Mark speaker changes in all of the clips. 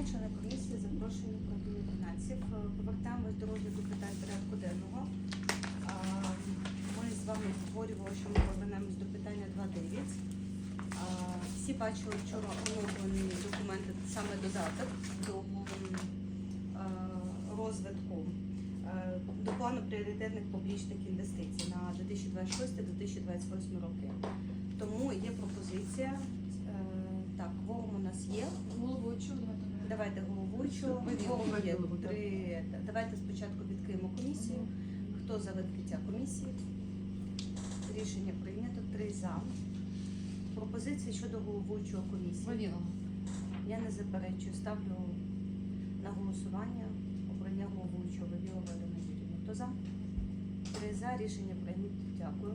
Speaker 1: дня, члени комісії, запрошені фінансів. Е, Повертаємось до розгляду питань порядку денного. Ми з вами обговорювали, що ми повернемось до питання 2.9. Всі бачили вчора оновлені документи, саме додаток до е, розвитку е, до плану пріоритетних публічних інвестицій на 2026-2028 роки. Тому є пропозиція. Так, кворум у нас є.
Speaker 2: Головуючу, давайте.
Speaker 1: Давайте є три. Давайте спочатку відкриємо комісію. Хто за відкриття комісії? Рішення прийнято. Три за. Пропозиції щодо головуючого комісії. Я не заперечую. Ставлю на голосування обрання головуючого Вавілова Ірина Юрівна. Хто за? Три за. Рішення прийнято. Дякую.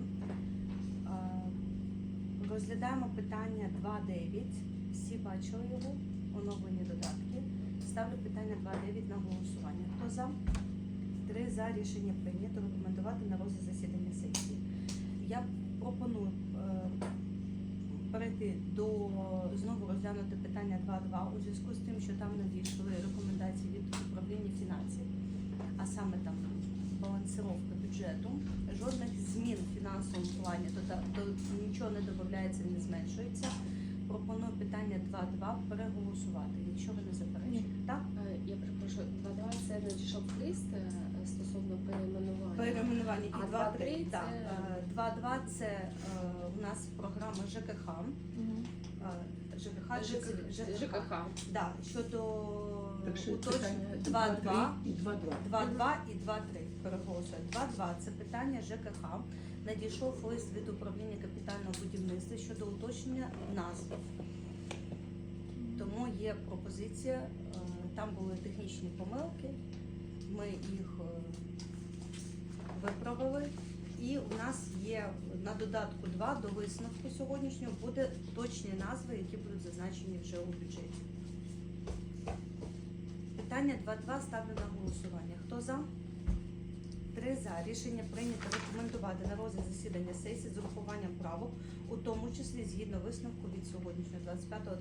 Speaker 1: Розглядаємо питання 2.9. Всі бачили його, оновлені додатки. Ставлю питання 2.9 на голосування. Хто за? Три за. Рішення прийнято. Рекомендувати на розгляд засідання сесії. Я пропоную е, перейти до знову розглянути питання 2.2 у зв'язку з тим, що там надійшли рекомендації від управління фінансів, а саме там балансировка бюджету. Жодних змін в фінансовому плані, то, нічого не додається, не зменшується. Пропоную питання 2.2 переголосувати, якщо ви не заперечуєте. Так?
Speaker 3: Е, Я перепрошую, 2.2 це надійшов лист е, стосовно перейменування.
Speaker 1: Перейменування і
Speaker 3: А
Speaker 1: 2.3.
Speaker 3: 2.3
Speaker 1: Так.
Speaker 3: це-
Speaker 1: Е, 2.2 це е, у нас програма ЖКХ. Угу. ЖКХ,
Speaker 3: ЖКХ.
Speaker 1: ЖКХ.
Speaker 3: ЖКХ.
Speaker 1: Да, щодо
Speaker 4: Так що питання
Speaker 1: 2.2.
Speaker 4: і 2-2.
Speaker 1: 2.2 і 2.3. Переголосую. 2.2 це питання ЖКХ. Надійшов лист від управління капітального будівництва щодо уточнення назв. Тому є пропозиція. е, Там були технічні помилки. Ми їх е, виправили. І у нас є на додатку 2 до висновку сьогоднішнього буде точні назви, які будуть зазначені вже у бюджеті. Питання 2.2 ставлю на голосування. Хто за? Три за. Рішення прийнято рекомендувати на розгляд засідання сесії з урахуванням правок, у тому числі згідно висновку від сьогоднішнього 25.11.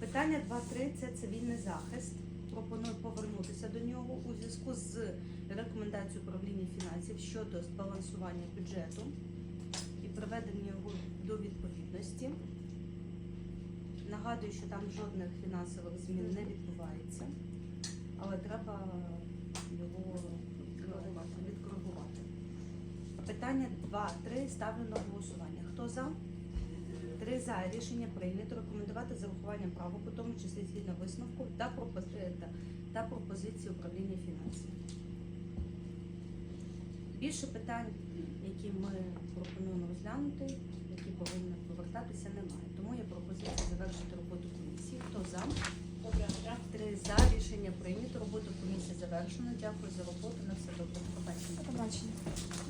Speaker 1: Питання 2.3 це цивільний захист. Пропоную повернутися до нього у зв'язку з рекомендацією управління фінансів щодо збалансування бюджету і приведення його до відповідності. Нагадую, що там жодних фінансових змін не відбувається, але треба його Відкоригувати. Питання 2.3 ставлю на голосування. Хто за? Три за рішення прийнято рекомендувати з урахуванням правок, у тому числі згідно висновку та, пропози... та, та пропозиції управління фінансів. Більше питань, які ми пропонуємо розглянути, які повинні повертатися, немає. Тому є пропозиція завершити роботу комісії. Хто за? Три за рішення прийнято. Роботу комісії завершено. Дякую за роботу. На все добре. Побачення.
Speaker 2: Побачення.